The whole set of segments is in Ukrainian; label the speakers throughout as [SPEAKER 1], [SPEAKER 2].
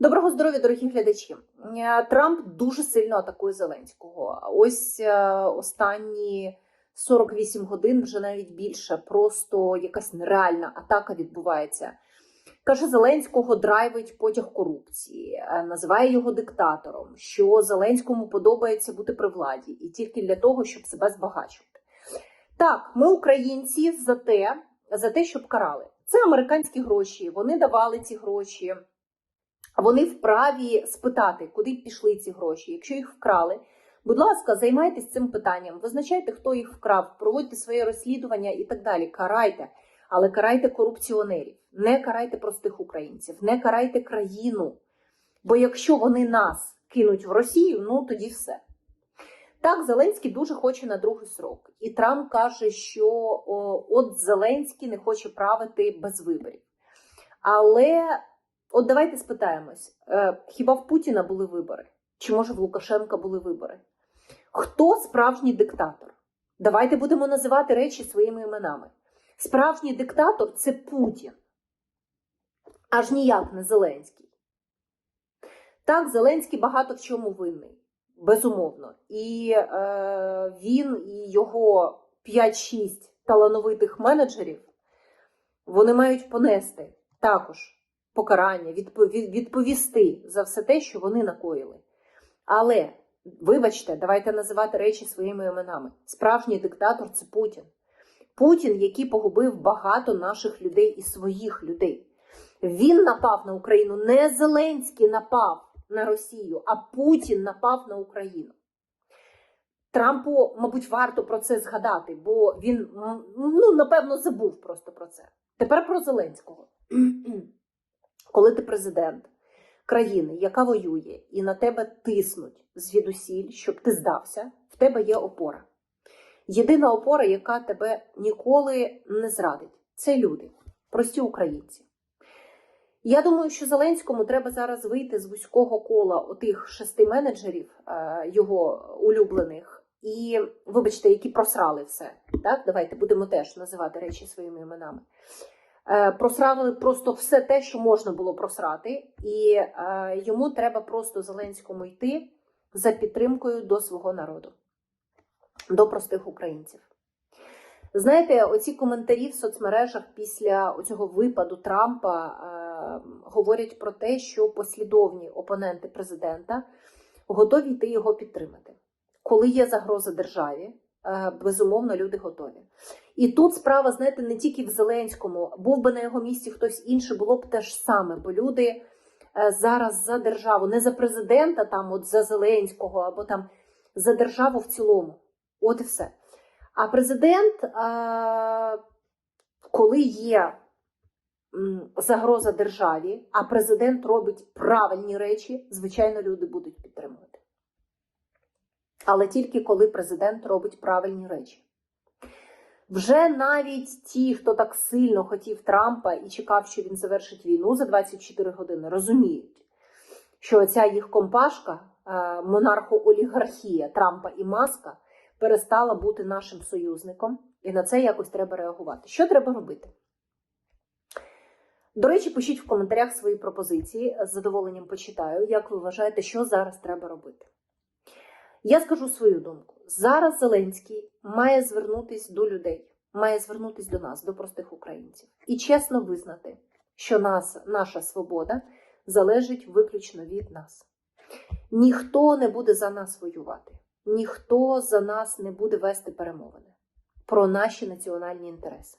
[SPEAKER 1] Доброго здоров'я, дорогі глядачі. Е, Трамп дуже сильно атакує Зеленського. Ось е, останні 48 годин, вже навіть більше, просто якась нереальна атака відбувається. Каже, Зеленського драйвить потяг корупції, е, називає його диктатором, що Зеленському подобається бути при владі і тільки для того, щоб себе збагачувати. Так, ми українці за те, за те, щоб карали. Це американські гроші. Вони давали ці гроші. Вони вправі спитати, куди пішли ці гроші. Якщо їх вкрали, будь ласка, займайтесь цим питанням, визначайте, хто їх вкрав, проводьте своє розслідування і так далі. Карайте, але карайте корупціонерів, не карайте простих українців, не карайте країну. Бо якщо вони нас кинуть в Росію, ну тоді все. Так, Зеленський дуже хоче на другий срок. І Трамп каже, що о, от Зеленський не хоче правити без виборів. Але от давайте спитаємось: е, хіба в Путіна були вибори? Чи може в Лукашенка були вибори? Хто справжній диктатор? Давайте будемо називати речі своїми іменами. Справжній диктатор це Путін, аж ніяк не Зеленський. Так, Зеленський багато в чому винний, безумовно. І е, він і його 5-6 талановитих менеджерів вони мають понести також покарання, відповісти за все те, що вони накоїли. Але, вибачте, давайте називати речі своїми іменами. Справжній диктатор це Путін. Путін, який погубив багато наших людей і своїх людей. Він напав на Україну. Не Зеленський напав на Росію, а Путін напав на Україну. Трампу, мабуть, варто про це згадати, бо він ну, напевно забув просто про це. Тепер про Зеленського. Коли ти президент країни, яка воює, і на тебе тиснуть звідусіль, щоб ти здався, в тебе є опора. Єдина опора, яка тебе ніколи не зрадить, це люди, прості українці. Я думаю, що Зеленському треба зараз вийти з вузького кола отих шести менеджерів, е, його улюблених, і, вибачте, які просрали все. Так, давайте будемо теж називати речі своїми іменами. Е, Просрали просто все те, що можна було просрати, і е, йому треба просто Зеленському йти за підтримкою до свого народу, до простих українців. Знаєте, оці коментарі в соцмережах після цього випаду Трампа е, говорять про те, що послідовні опоненти президента готові йти його підтримати. Коли є загроза державі, безумовно, люди готові. І тут справа, знаєте, не тільки в Зеленському, був би на його місці хтось інший, було б те ж саме, бо люди е, зараз за державу, не за президента, там, от за Зеленського, або там за державу в цілому. От і все. А президент, е, коли є загроза державі, а президент робить правильні речі, звичайно, люди будуть підтримувати. Але тільки коли президент робить правильні речі. Вже навіть ті, хто так сильно хотів Трампа і чекав, що він завершить війну за 24 години, розуміють, що ця їх компашка, е, монархоолігархія Трампа і Маска, перестала бути нашим союзником, і на це якось треба реагувати. Що треба робити? До речі, пишіть в коментарях свої пропозиції. З задоволенням почитаю, як ви вважаєте, що зараз треба робити. Я скажу свою думку. Зараз Зеленський має звернутися до людей, має звернутися до нас, до простих українців, і чесно визнати, що нас, наша свобода залежить виключно від нас. Ніхто не буде за нас воювати, ніхто за нас не буде вести перемовини про наші національні інтереси.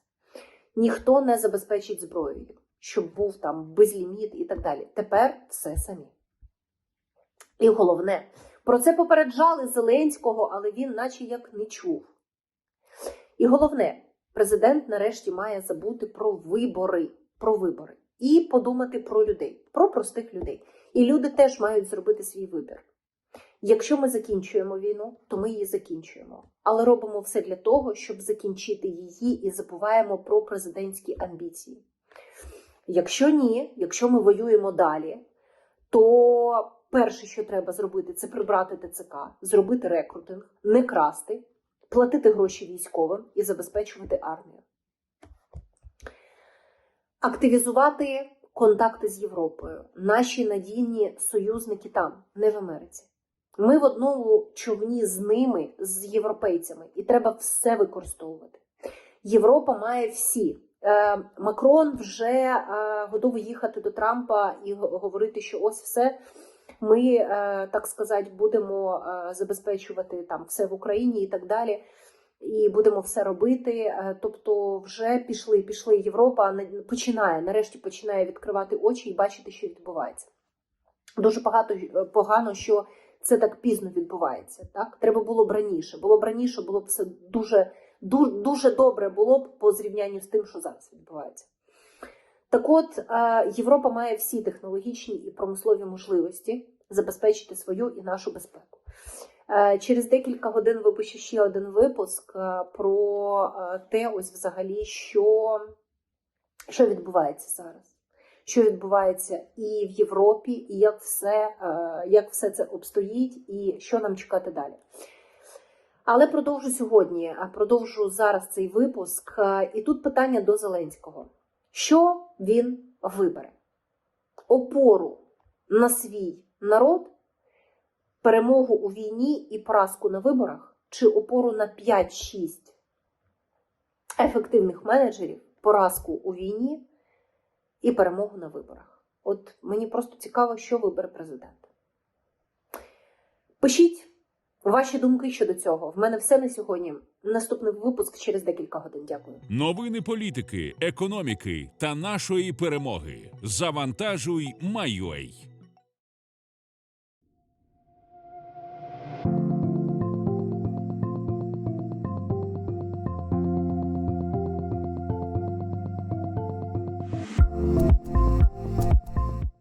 [SPEAKER 1] Ніхто не забезпечить зброєю, щоб був там безліміт і так далі. Тепер все самі. І головне, про це попереджали Зеленського, але він, наче як не чув. І головне, президент нарешті має забути про вибори, про вибори і подумати про людей, про простих людей. І люди теж мають зробити свій вибір. Якщо ми закінчуємо війну, то ми її закінчуємо. Але робимо все для того, щоб закінчити її і забуваємо про президентські амбіції. Якщо ні, якщо ми воюємо далі, то перше, що треба зробити, це прибрати ТЦК, зробити рекрутинг, не красти, платити гроші військовим і забезпечувати армію. Активізувати контакти з Європою, наші надійні союзники там, не в Америці. Ми в одному човні з ними, з європейцями, і треба все використовувати. Європа має всі. Е, Макрон вже е, готовий їхати до Трампа і говорити, що ось все. Ми, е, так сказати, будемо е, забезпечувати там все в Україні і так далі. І будемо все робити. Е, Тобто, вже пішли, пішли Європа, на- починає нарешті починає відкривати очі і бачити, що відбувається. Дуже багато погано, що це так пізно відбувається. Так треба було б раніше. Було б раніше, було б все дуже, дуже, дуже добре було б по зрівнянню з тим, що зараз відбувається. Так от, е, Європа має всі технологічні і промислові можливості забезпечити свою і нашу безпеку. Е, Через декілька годин випущу ще один випуск е, про те, ось взагалі, що, що відбувається зараз. Що відбувається і в Європі, і як все, як все це обстоїть, і що нам чекати далі. Але продовжу сьогодні, а продовжу зараз цей випуск. І тут питання до Зеленського: що він вибере? Опору на свій народ, перемогу у війні і поразку на виборах, чи опору на 5-6 ефективних менеджерів, поразку у війні і перемогу на виборах? От мені просто цікаво, що вибере президент. Пишіть ваші думки щодо цього. В мене все на сьогодні. Наступний випуск через декілька годин. Дякую.
[SPEAKER 2] Новини політики, економіки та нашої перемоги. Завантажуй, Майой.